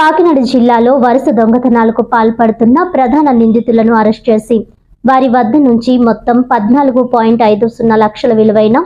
కాకినాడ జిల్లాలో వరుస దొంగతనాలకు పాల్పడుతున్న ప్రధాన నిందితులను అరెస్ట్ చేసి వారి వద్ద నుంచి మొత్తం పద్నాలుగు పాయింట్ ఐదు సున్నా లక్షల విలువైన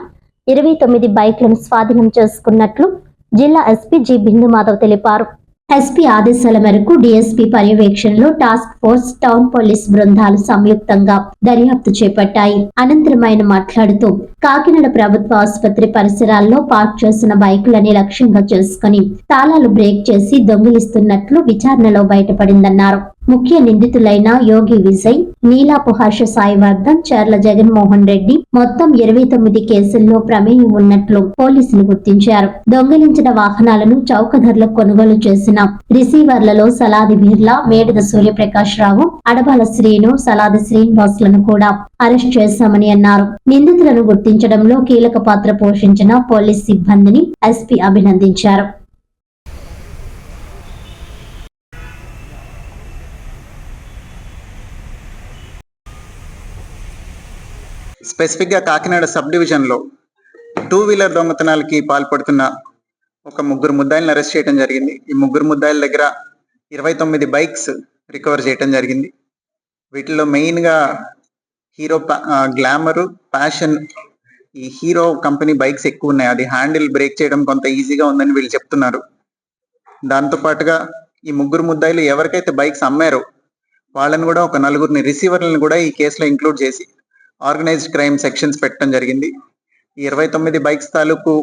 ఇరవై తొమ్మిది బైక్లను స్వాధీనం చేసుకున్నట్లు జిల్లా ఎస్పీ జి బిందు మాధవ్ తెలిపారు. ఎస్పీ ఆదేశాల మేరకు డిఎస్పీ పర్యవేక్షణలో టాస్క్ ఫోర్స్ టౌన్ పోలీస్ బృందాలు సంయుక్తంగా దర్యాప్తు చేపట్టాయి. అనంతరం ఆయన మాట్లాడుతూ కాకినాడ ప్రభుత్వ ఆసుపత్రి పరిసరాల్లో పార్క్ చేసిన బైకులని లక్ష్యంగా చేసుకుని తాళాలు బ్రేక్ చేసి దొంగిలిస్తున్నట్లు విచారణలో బయటపడిందన్నారు. ముఖ్య నిందితులైన యోగి విజయ్ నీలాపు హర్ష సాయివర్ధన్ చర్ల జగన్మోహన్ రెడ్డి మొత్తం ఇరవై తొమ్మిది కేసుల్లో ప్రమేయం ఉన్నట్లు పోలీసులు గుర్తించారు. దొంగిలించిన వాహనాలను చౌకధరలో కొనుగోలు చేసిన రిసీవర్లలో సలాది బిర్లా మేడద సూర్యప్రకాష్ రావు అడబాల శ్రీను సలాది శ్రీనివాసులను కూడా అరెస్ట్ చేశామని అన్నారు. నిందితులను గుర్తించారు గుర్తించడంలో కీలక పాత్ర పోషించిన పోలీస్ సిబ్బందిని ఎస్పీ అభినందించారు. స్పెసిఫిక్గా కాకినాడ సబ్ డివిజన్లో టూ వీలర్ దొంగతనాలకి పాల్పడుతున్న ఒక ముగ్గురు ముద్దాయిలను అరెస్ట్ చేయడం జరిగింది. ఈ ముగ్గురు ముద్దాయిల దగ్గర ఇరవై తొమ్మిది బైక్స్ రికవర్ చేయడం జరిగింది. వీటిలో మెయిన్గా హీరో గ్లామరు ప్యాషన్ ఈ హీరో కంపెనీ బైక్స్ ఎక్కువ ఉన్నాయి అది హ్యాండిల్ బ్రేక్ చేయడం కొంత ఈజీగా ఉందని వీళ్ళు చెప్తున్నారు. దాంతో పాటుగా ఈ ముగ్గురు ముద్దాయిలు ఎవరికైతే బైక్స్ అమ్మారో వాళ్ళని కూడా ఒక నలుగురిని రిసీవర్లను కూడా ఈ కేసులో ఇంక్లూడ్ చేసి ఆర్గనైజ్డ్ క్రైమ్ సెక్షన్స్ పెట్టడం జరిగింది. ఈ ఇరవై తొమ్మిది బైక్స్ తాలూకు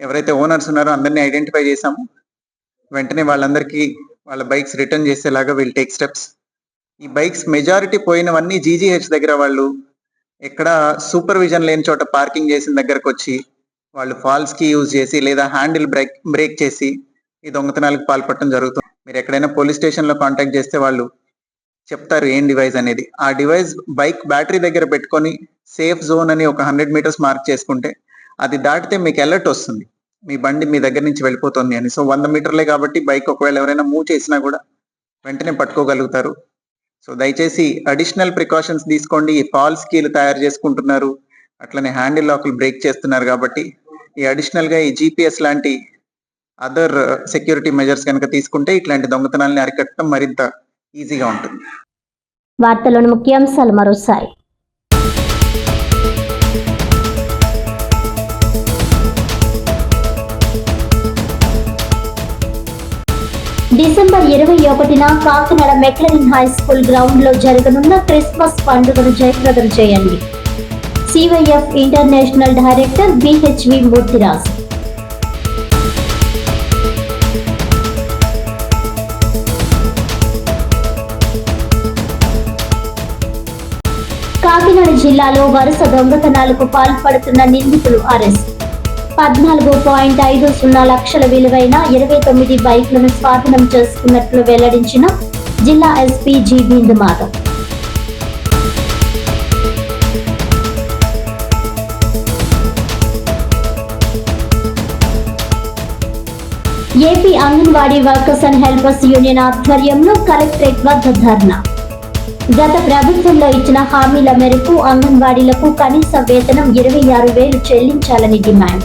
ఎవరైతే ఓనర్స్ ఉన్నారో అందరినీ ఐడెంటిఫై చేశాము. వెంటనే వాళ్ళందరికీ వాళ్ళ బైక్స్ రిటర్న్ చేసేలాగా వీళ్ళు టేక్ స్టెప్స్. ఈ బైక్స్ మెజారిటీ పోయినవన్నీ జీజీహెచ్ దగ్గర వాళ్ళు ఎక్కడ సూపర్విజన్ లేని చోట పార్కింగ్ చేసిన దగ్గరకు వచ్చి వాళ్ళు ఫాల్స్కి యూజ్ చేసి లేదా హ్యాండిల్ బ్రేక్ బ్రేక్ చేసి ఈ దొంగతనాలకు పాల్పడటం జరుగుతుంది మీరు ఎక్కడైనా పోలీస్ స్టేషన్లో కాంటాక్ట్ చేస్తే వాళ్ళు చెప్తారు ఏం డివైస్ అనేది. ఆ డివైస్ బైక్ బ్యాటరీ దగ్గర పెట్టుకొని సేఫ్ జోన్ అని ఒక హండ్రెడ్ మీటర్స్ మార్క్ చేసుకుంటే అది దాటితే మీకు అలర్ట్ వస్తుంది. మీ బండి మీ దగ్గర నుంచి వెళ్ళిపోతుంది అని. సో వంద మీటర్లే కాబట్టి బైక్ ఒకవేళ ఎవరైనా మూవ్ చేసినా కూడా వెంటనే పట్టుకోగలుగుతారు. సో దయచేసి అడిషనల్ ప్రికాషన్స్ తీసుకోండి. ఈ ఫాల్స్ కీలు తయారు చేసుకుంటున్నారు. అట్లనే హ్యాండిల్ లాక్లు బ్రేక్ చేస్తున్నారు కాబట్టి ఈ అడిషనల్గా ఈ జీపీఎస్ లాంటి అదర్ సెక్యూరిటీ మెజర్స్ కనుక తీసుకుంటే ఇట్లాంటి దొంగతనాల్ని అరికట్టడం మరింత ఈజీగా ఉంటుంది. వార్తలోని ముఖ్యాంశాలు మరోసారి. డిసెంబర్ ఇరవై ఒకటిన కాకినాడ మెక్లరిన్ హై స్కూల్ గ్రౌండ్లో జరగనున్న క్రిస్మస్ పండుగను జయప్రదం చేయండి. CYF international director BHV Murthyraj. Kakinada జిల్లాలో వరుస దొంగతనాలకు పాల్పడుతున్న నిందితులు అరెస్ట్. పద్నాలుగు పాయింట్ ఐదు సున్నా లక్షల విలువైన ఇరవై తొమ్మిది బైక్లను స్వాధీనం చేసుకున్నట్లు వెల్లడించిన జిల్లా SP G Bindu Madhav AP anganwadi workers and helpers union ఆధ్వర్యంలో కలెక్టరేట్ వద్ద ధర్నా. గత ప్రభుత్వంలో ఇచ్చిన హామీల మేరకు అంగన్వాడీలకు కనీస వేతనం ఇరవై ఆరు వేలు చెల్లించాలని డిమాండ్.